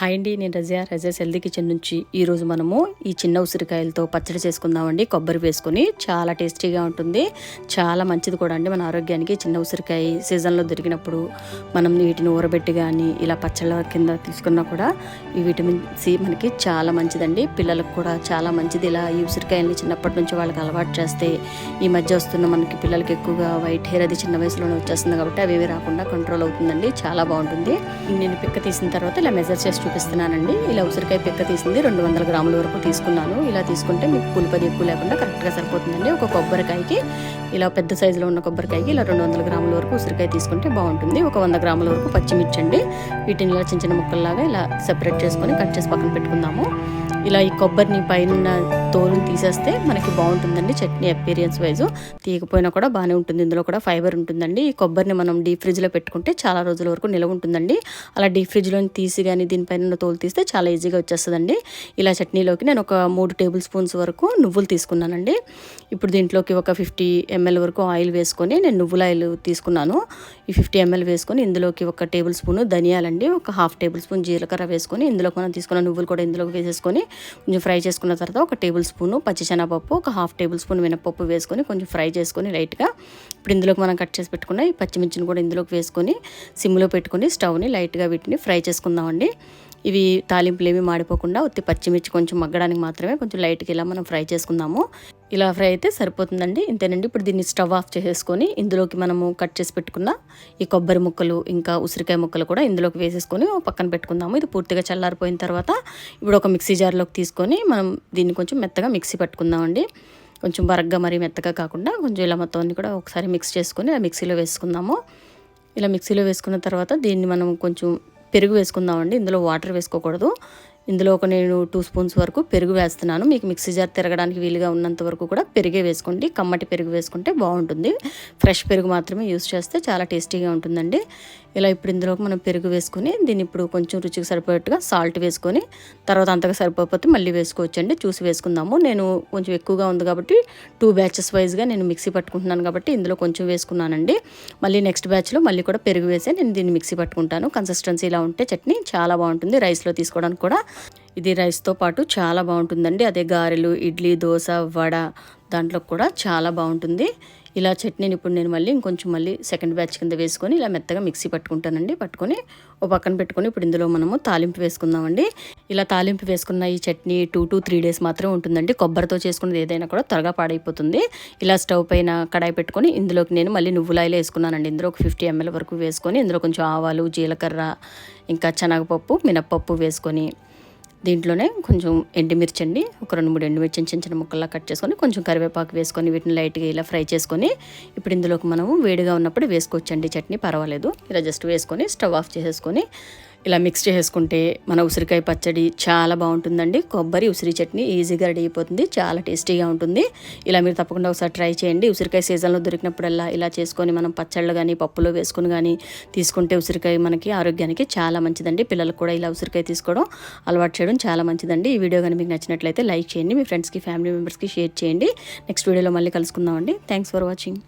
Hi అండి నేను రజియా. రజా healthy kitchen నుంచి ఈరోజు మనము ఈ చిన్న ఉసిరికాయలతో పచ్చడి చేసుకుందామండి. కొబ్బరి వేసుకొని చాలా టేస్టీగా ఉంటుంది. చాలా మంచిది కూడా అండి మన ఆరోగ్యానికి. చిన్న ఉసిరికాయ సీజన్లో దొరికినప్పుడు మనం వీటిని ఊరబెట్టి కానీ ఇలా పచ్చళ్ళ కింద తీసుకున్నా కూడా ఈ విటమిన్ సి మనకి చాలా మంచిదండి. పిల్లలకు కూడా చాలా మంచిది. ఇలా ఈ ఉసిరికాయల్ని చిన్నప్పటి నుంచి వాళ్ళకి అలవాటు చేస్తే ఈ మధ్య వస్తున్న మనకి పిల్లలకి ఎక్కువగా వైట్ హెయిర్ అది చిన్న వయసులోనే వచ్చేస్తుంది కాబట్టి అవి రాకుండా కంట్రోల్ అవుతుందండి. చాలా బాగుంటుంది. నేను పిక్క తీసిన తర్వాత ఇలా మెజర్ చేసి చూపిస్తున్నానండి. ఇలా ఉసిరికాయ పిక్క తీసింది రెండు వందల గ్రాముల వరకు తీసుకున్నాను. ఇలా తీసుకుంటే మీకు పులిపది ఎక్కువ లేకుండా కరెక్ట్గా సరిపోతుందండి. ఒక కొబ్బరికాయకి ఇలా పెద్ద సైజులో ఉన్న కొబ్బరికాయకి ఇలా రెండు వందల గ్రాముల వరకు ఉసిరికాయ తీసుకుంటే బాగుంటుంది. ఒక వంద గ్రాముల వరకు పచ్చిమిర్చి అండి వీటిని ఇలా చిన్న చిన్న ముక్కల్లాగా ఇలా సెపరేట్ చేసుకొని కట్ చేసి పక్కన పెట్టుకుందాము. ఇలా ఈ కొబ్బరిని పైన తోలుని తీసేస్తే మనకి బాగుంటుందండి. చట్నీ అపీరియన్స్ వైజ్ తీయకపోయినా కూడా బాగానే ఉంటుంది. ఇందులో కూడా ఫైబర్ ఉంటుందండి. ఈ కొబ్బరిని మనం డీప్ ఫ్రిడ్జ్లో పెట్టుకుంటే చాలా రోజుల వరకు నిలవ ఉంటుందండి. అలా డీప్ ఫ్రిడ్జ్లో తీసి కానీ దీనిపైన తోలు తీస్తే చాలా ఈజీగా వచ్చేస్తుందండి. ఇలా చట్నీలోకి నేను ఒక మూడు టేబుల్ స్పూన్స్ వరకు నువ్వులు తీసుకున్నానండి. ఇప్పుడు దీంట్లోకి ఒక ఫిఫ్టీ ఎంఎల్ వరకు ఆయిల్ వేసుకొని నేను నువ్వుల ఆయిల్ తీసుకున్నాను. ఈ ఫిఫ్టీ ఎంఎల్ వేసుకొని ఇందులోకి ఒక టేబుల్ స్పూన్ ధనియాలండి. ఒక హాఫ్ టేబుల్ స్పూన్ జీలకర్ర వేసుకొని ఇందులో మనం తీసుకున్న నువ్వులు కూడా ఇందులోకి వేసేసుకొని కొంచెం ఫ్రై చేసుకున్న తర్వాత ఒక టేబుల్ టేబుల్ స్పూను పచ్చిశనగపప్పు ఒక హాఫ్ టేబుల్ స్పూన్ మినపప్పు వేసుకొని కొంచెం ఫ్రై చేసుకొని లైట్గా ఇప్పుడు ఇందులోకి మనం కట్ చేసి పెట్టుకున్న ఈ పచ్చిమిర్చిని కూడా ఇందులోకి వేసుకొని సిమ్లో పెట్టుకొని స్టవ్ని లైట్గా వీటిని ఫ్రై చేసుకుందామండి. ఇవి తాలింపులు ఏమి మాడిపోకుండా ఉత్తి పచ్చిమిర్చి కొంచెం మగ్గడానికి మాత్రమే కొంచెం లైట్గా ఇలా మనం ఫ్రై చేసుకుందాము. ఇలా ఫ్రై అయితే సరిపోతుందండి. ఇంతేనండి. ఇప్పుడు దీన్ని స్టవ్ ఆఫ్ చేసేసుకొని ఇందులోకి మనము కట్ చేసి పెట్టుకున్న ఈ కొబ్బరి ముక్కలు ఇంకా ఉసిరికాయ ముక్కలు కూడా ఇందులోకి వేసేసుకొని పక్కన పెట్టుకుందాము. ఇది పూర్తిగా చల్లారిపోయిన తర్వాత ఇప్పుడు ఒక మిక్సీ జార్లోకి తీసుకొని మనం దీన్ని కొంచెం మెత్తగా మిక్సీ పట్టుకుందామండి. కొంచెం బరగ్గా మరీ మెత్తగా కాకుండా కొంచెం ఇలా మొత్తం అన్ని కూడా ఒకసారి మిక్స్ చేసుకొని మిక్సీలో వేసుకుందాము. ఇలా మిక్సీలో వేసుకున్న తర్వాత దీన్ని మనం కొంచెం పెరుగు వేసుకుందామండి. ఇందులో వాటర్ వేసుకోకూడదు. ఇందులో ఒక నేను టూ స్పూన్స్ వరకు పెరుగు వేస్తున్నాను. మీకు మిక్సీ జార్ తిరగడానికి వీలుగా ఉన్నంత వరకు కూడా పెరిగే వేసుకోండి. కమ్మటి పెరుగు వేసుకుంటే బాగుంటుంది. ఫ్రెష్ పెరుగు మాత్రమే యూస్ చేస్తే చాలా టేస్టీగా ఉంటుందండి. ఇలా ఇప్పుడు ఇందులో మనం పెరుగు వేసుకొని దీన్ని ఇప్పుడు కొంచెం రుచికి సరిపోయేట్టుగా సాల్ట్ వేసుకొని తర్వాత అంతగా సరిపోతే మళ్ళీ వేసుకోవచ్చండి. చూసి వేసుకుందాము. నేను కొంచెం ఎక్కువగా ఉంది కాబట్టి టూ బ్యాచెస్ వైజ్గా నేను మిక్సీ పట్టుకుంటున్నాను కాబట్టి ఇందులో కొంచెం వేసుకున్నానండి. మళ్ళీ నెక్స్ట్ బ్యాచ్లో మళ్ళీ కూడా పెరుగు వేసే నేను దీన్ని మిక్సీ పట్టుకుంటాను. కన్సిస్టెన్సీ ఇలా ఉంటే చట్నీ చాలా బాగుంటుంది రైస్లో తీసుకోవడానికి కూడా. ఇది రైస్తో పాటు చాలా బాగుంటుందండి. అదే గారెలు ఇడ్లీ దోశ వడ దాంట్లో కూడా చాలా బాగుంటుంది. ఇలా చట్నీని ఇప్పుడు నేను మళ్ళీ ఇంకొంచెం మళ్ళీ సెకండ్ బ్యాచ్ కింద వేసుకొని ఇలా మెత్తగా మిక్సీ పట్టుకుంటానండి. పట్టుకొని ఓ పక్కన పెట్టుకొని ఇప్పుడు ఇందులో మనము తాలింపు వేసుకుందామండి. ఇలా తాలింపు వేసుకున్న ఈ chutney two to three days మాత్రమే ఉంటుందండి. కొబ్బరితో చేసుకున్నది ఏదైనా కూడా త్వరగా పాడైపోతుంది. ఇలా స్టవ్ పైన కడాయి పెట్టుకొని ఇందులోకి నేను మళ్ళీ నువ్వులాయిలు వేసుకున్నానండి. ఇందులో ఒక ఫిఫ్టీ ఎంఎల్ వరకు వేసుకొని ఇందులో కొంచెం ఆవాలు జీలకర్ర ఇంకా శనగపప్పు మినప్పప్పు వేసుకొని దీంట్లోనే కొంచెం ఎండుమిర్చి అండి ఒక రెండు మూడు ఎండుమిర్చి చిన్న చిన్న ముక్కల్లా కట్ చేసుకొని కొంచెం కరివేపాకు వేసుకొని వీటిని లైట్గా ఇలా ఫ్రై చేసుకొని ఇప్పుడు ఇందులోకి మనము వేడిగా ఉన్నప్పుడు వేసుకోవచ్చండి. చట్నీ పర్వాలేదు. ఇలా జస్ట్ వేసుకొని స్టవ్ ఆఫ్ చేసేసుకొని ఇలా మిక్స్ చేసుకుంటే మన ఉసిరికాయ పచ్చడి చాలా బాగుంటుందండి. కొబ్బరి ఉసిరి చట్నీ ఈజీగా రెడీ అయిపోతుంది. చాలా టేస్టీగా ఉంటుంది. ఇలా మీరు తప్పకుండా ఒకసారి ట్రై చేయండి. ఉసిరికాయ సీజన్లో దొరికినప్పుడల్లా ఇలా చేసుకొని మనం పచ్చళ్ళు కానీ పప్పులో వేసుకొని కానీ తీసుకుంటే ఉసిరికాయ మనకి ఆరోగ్యానికి చాలా మంచిదండి. పిల్లలకు కూడా ఇలా ఉసిరికాయ తీసుకోవడం అలవాటు చేయడం చాలా మంచిదండి. ఈ వీడియో కానీ మీకు నచ్చినట్లయితే లైక్ చేయండి. మీ ఫ్రెండ్స్కి ఫ్యామిలీ మెంబర్స్కి షేర్ చేయండి. నెక్స్ట్ వీడియోలో మళ్ళీ కలుసుకుందామండి. Thanks for watching.